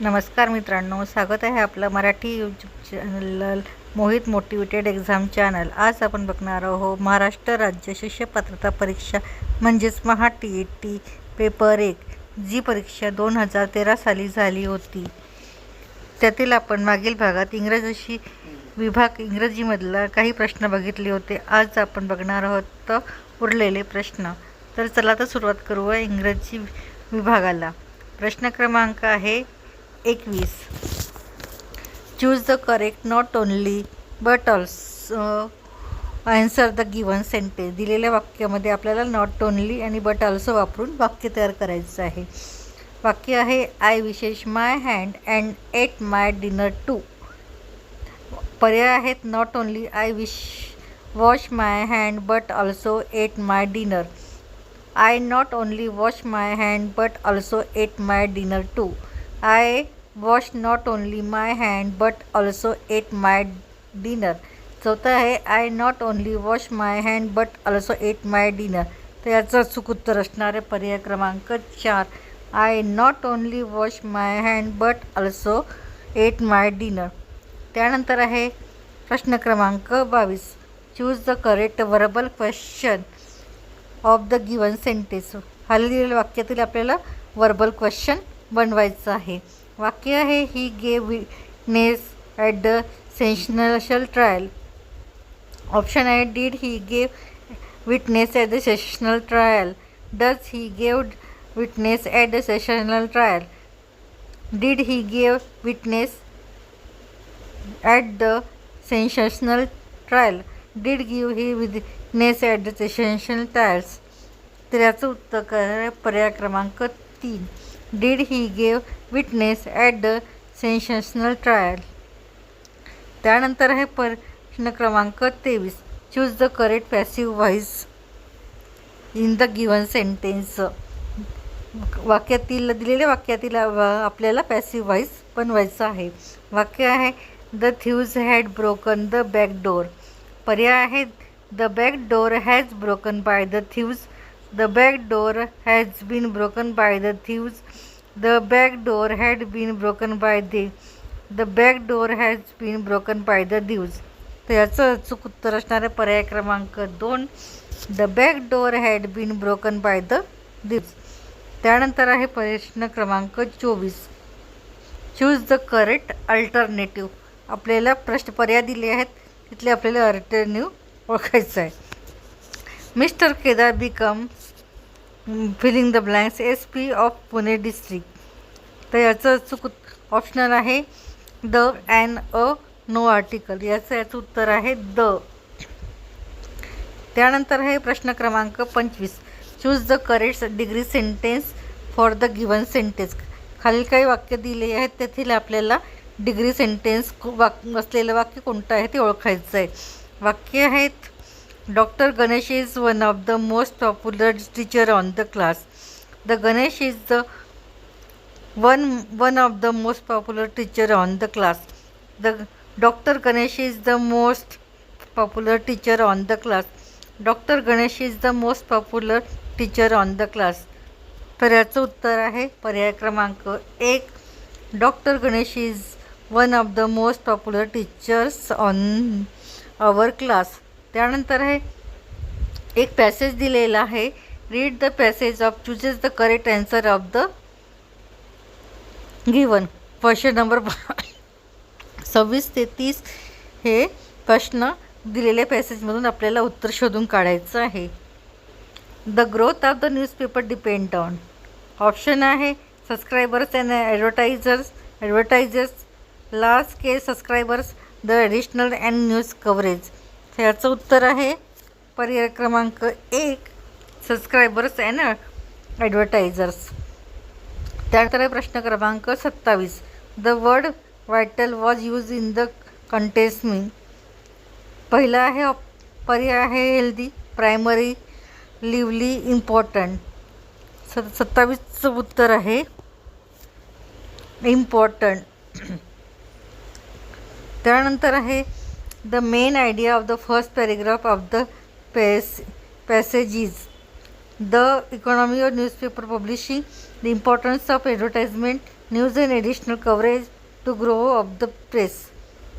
नमस्कार मित्रांनो स्वागत आहे आपलं Marathi YouTube channel Mohit motivated exam channel आज आपण बघणार आहोत महाराष्ट्र राज्य शिष्य पात्रता परीक्षा म्हणजेच Maha T E T paper एक जी परीक्षा दोन हजार तेरा साली झाली होती. त्यातील आपण मागील भागात इंग्रजीशी विभाग इंग्रजीमधला काही प्रश्न बघितले होते. आज आपण बघणार आहोत उरलेले प्रश्न. तर चला तर सुरुवात करूया इंग्रजी विभागाला. प्रश्न क्रमांक आहे एकवीस. Choose the correct not only but also answer the given sentence दिलेल्या वाक्यामध्ये आपल्याला नॉट ओनली आणि बट ऑल्सो वापरून वाक्य तयार करायचं आहे. वाक्य आहे I wish my hand and ate my dinner two पर्याय आहेत not only I wish wash my hand but also ate my dinner I not only wash my hand but also ate my dinner two I wash not only my hand but also ate my dinner. चौथं आहे I not only wash my hand but also ate my dinner. तर याचं अचूक उत्तर असणारे पर्याय क्रमांक चार. I not only wash my hand but also ate my dinner. त्यानंतर आहे प्रश्न क्रमांक बावीस. Choose the correct verbal question of the given sentence हल्ली वाक्यातील आपल्याला वर्बल क्वेश्चन बनवायचं आहे. वाक्य आहे he gave witness at the sessional trial option आहे did he gave witness at the sessional trial does he gave witness at the sessional trial did he gave witness at the sensational trial did give he witness at the sessional trials तर याचं उत्तर पर्याय क्रमांक तीन. Did he gave witness at the sensational trial त्यानंतर आहे प्रश्न क्रमांक तेवीस. Choose the correct passive voice in the given sentence वाक्यातील दिलेल्या वाक्यातील आपल्याला पॅसिव्ह व्हॉइस बनवायचं आहे. वाक्य आहे the thieves had broken the back door पर्याय आहे the back door has broken by the thieves the back door has been broken by the thieves the back door had been broken by they the back door has been broken by the thieves तर याचं अचूक उत्तर असणारे पर्याय क्रमांक दोन the back door had been broken by the thieves त्यानंतर आहे प्रश्न क्रमांक चोवीस. चूज द करेक्ट अल्टरनेटिव्ह आपल्याला प्रश्न पर्याय दिले आहेत तिथले आपल्याला अल्टरनेटिव्ह ओळखायचं आहे. Mister Kedar become filling the blanks S P of Pune district तर याचं चुक ऑप्शनल आहे the and a no article. याचं याचं उत्तर आहे द. त्यानंतर आहे प्रश्न क्रमांक पंचवीस. Choose the correct degree sentence for the given sentence खालील काही वाक्य दिले आहेत तेथील आपल्याला डिग्री सेंटेन्स वाक असलेलं वाक्य कोणतं आहे ते ओळखायचं आहे वाक्य आहेत doctor Ganesh is one of the most popular teacher on the class the Ganesh is the one one of the most popular teacher on the class the doctor Ganesh is the most popular teacher on the class doctor Ganesh is the most popular teacher on the class तर याचं उत्तर आहे. पर्याय क्रमांक एक. Doctor Ganesh is one of the most popular teachers on our class त्यानंतर आहे एक पॅसेज दिलेला आहे read the passage of chooses the correct answer of the given question number सव्वीस ते तीस हे प्रश्न दिलेल्या पॅसेजमधून आपल्याला उत्तर शोधून काढायचं आहे. The growth of the newspaper depend on option आहे subscribers and advertisers advertisers last K subscribers the additional and news coverage याचं उत्तर आहे. पर्याय क्रमांक एक सबस्क्रायबर्स अँड ॲडव्हर्टायझर्स त्यानंतर आहे प्रश्न क्रमांक सत्तावीस. The word vital was use in the contest मी पहिला आहे पर्याय आहे हेल्दी प्रायमरी लिवली इम्पॉर्टंट स सत्तावीसचं उत्तर आहे इम्पॉर्टंट त्यानंतर आहे the main idea of the first paragraph of the pass passages the economy of newspaper publishing the importance of advertisement news and additional coverage to grow of the press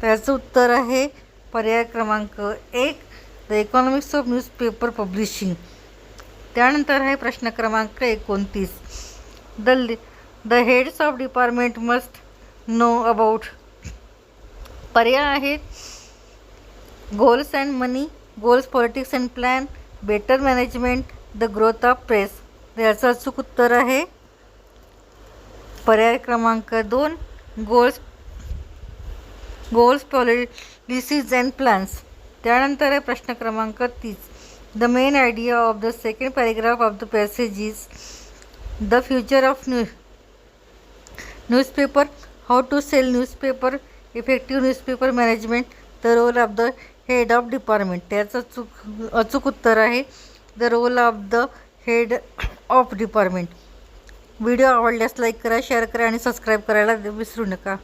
त्याचं उत्तर आहे पर्याय क्रमांक एक the economics of newspaper publishing त्यानंतर आहे प्रश्न क्रमांक एकोणतीस. The the heads of department must know about पर्याय आहेत. Goals and money goals politics and plan better management the growth of press याचं अचूक उत्तर आहे. पर्याय क्रमांक दोन goals goals policies and plans त्यानंतर आहे प्रश्न क्रमांक तीस. The main idea of the second paragraph of the passage is the future of news newspaper how to sell newspaper effective newspaper management the role of the head of department त्याचं अचूक अचूक उत्तर आहे. The role of the head of department video आवडल्यास like करा share करा आणि subscribe करायला विसरू नका.